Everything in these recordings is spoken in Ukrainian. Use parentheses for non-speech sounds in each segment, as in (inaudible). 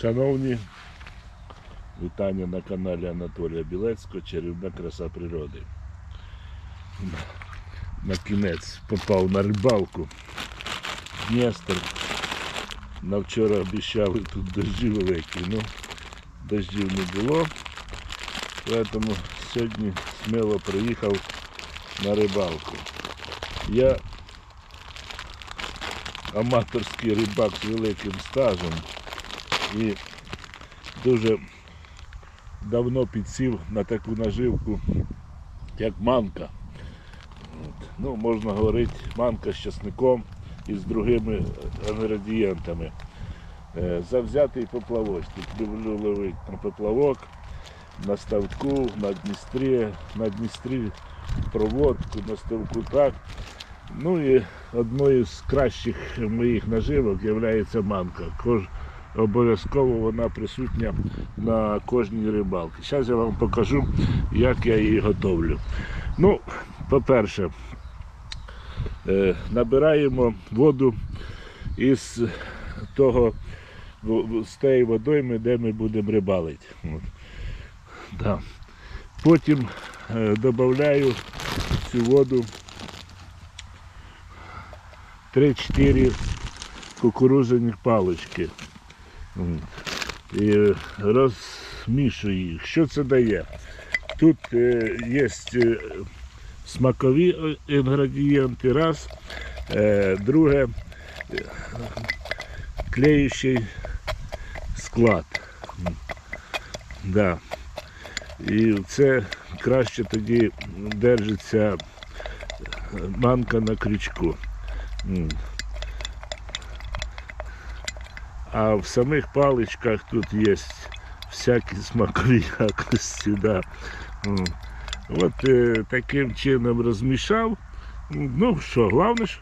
Шановні, вітання на каналі Анатолія Білецького Чарівна краса природи. На кінець попав на рибалку. Дністер. На вчора обіцяли тут дощі великі, ну дощів не було. Тому сьогодні сміло приїхав на рибалку. Я аматорський рибак з великим стажем і дуже давно підсів на таку наживку, як манка. Ну, можна говорити, манка з часником і з другими інгредієнтами. Е, Завзятий поплавочник. Люблю ловити на поплавок, на ставку, на Дністрі, на Дністрі проводку, на ставку так. Ну і одною з кращих моїх наживок є манка. Обов'язково вона присутня на кожній рибалці. Зараз я вам покажу, як я її готовлю. Ну, по-перше, е, набираємо воду із того з тієї водойми, де ми будемо рибалити. Да. Потім е, додаю цю воду 3-4 кукурудзяних палички. І розмішую їх. Що це дає? Тут е, є е, смакові е, інгредієнти, раз. Друге, клеючий склад. Да. І це краще тоді держиться манка на крючку. А в самих паличках тут є всякі смакові якості. Да. От е, таким чином розмішав. Ну що, головне ж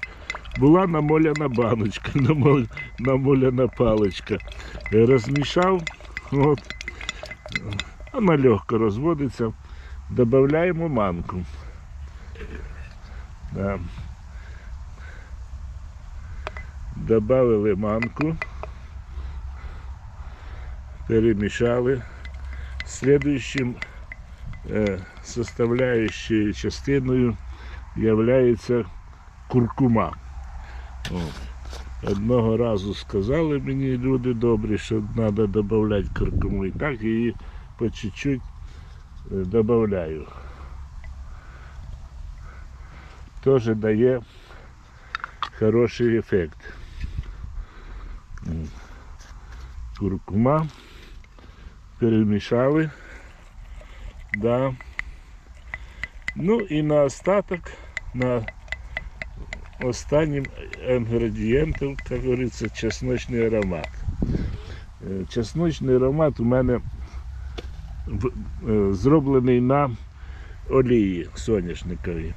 була намоляна баночка, (laughs) намол- намоляна паличка. Розмішав, от. вона легко розводиться. Додаємо манку. Да. Добавили манку, перемішали. Слідуючим е, составляючою частиною є куркума. Одного разу сказали мені люди добрі, що треба додати куркуму. І так її по чуть-чуть е, додаю. Теж дає хороший ефект. Куркума перемішали. Да. Ну і на остаток, на останнім інгредієнтом, як говориться, чесночний аромат. Е, Чесночний аромат у мене е, зроблений на олії соняшниковій.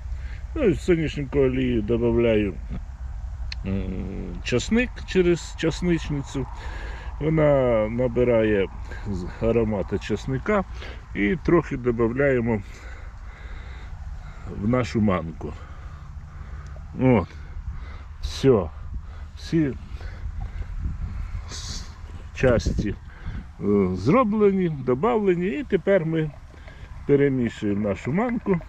Ну, соняшнику олію додаю часник через часничницю. Вона набирає з аромату часника і трохи додаємо в нашу манку. От. Все. Всі часті е, зроблені, додавлені, і тепер ми перемішуємо нашу манку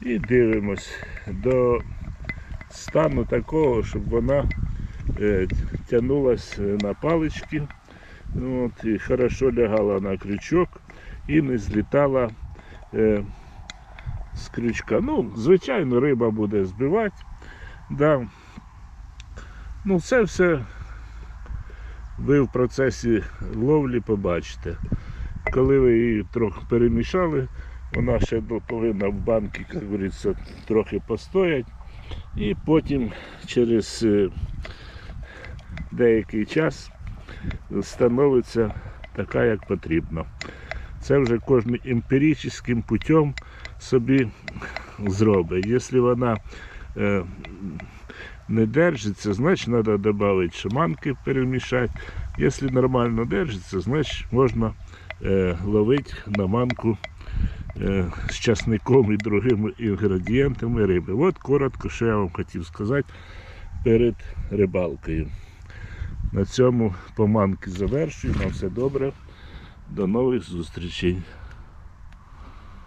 і дивимось до стану такого, щоб вона е, тягнулась на палички от, і хорошо лягала на крючок і не злітала е, з крючка. Ну, звичайно, риба буде збивати. Да. Ну, це все ви в процесі ловлі побачите. Коли ви її трохи перемішали, вона ще повинна в банки, як говориться, трохи постоять. І потім через е, деякий час становиться така, як потрібно. Це вже кожен емпіричним путем собі зробить. Якщо вона е, не держиться, значить треба додати шаманки перемішати. Якщо нормально держиться, значить можна е, ловити на манку е, з часником і другими інгредієнтами риби. От коротко, що я вам хотів сказати перед рибалкою. На цьому поманки завершую. На все добре. До нових зустрічей.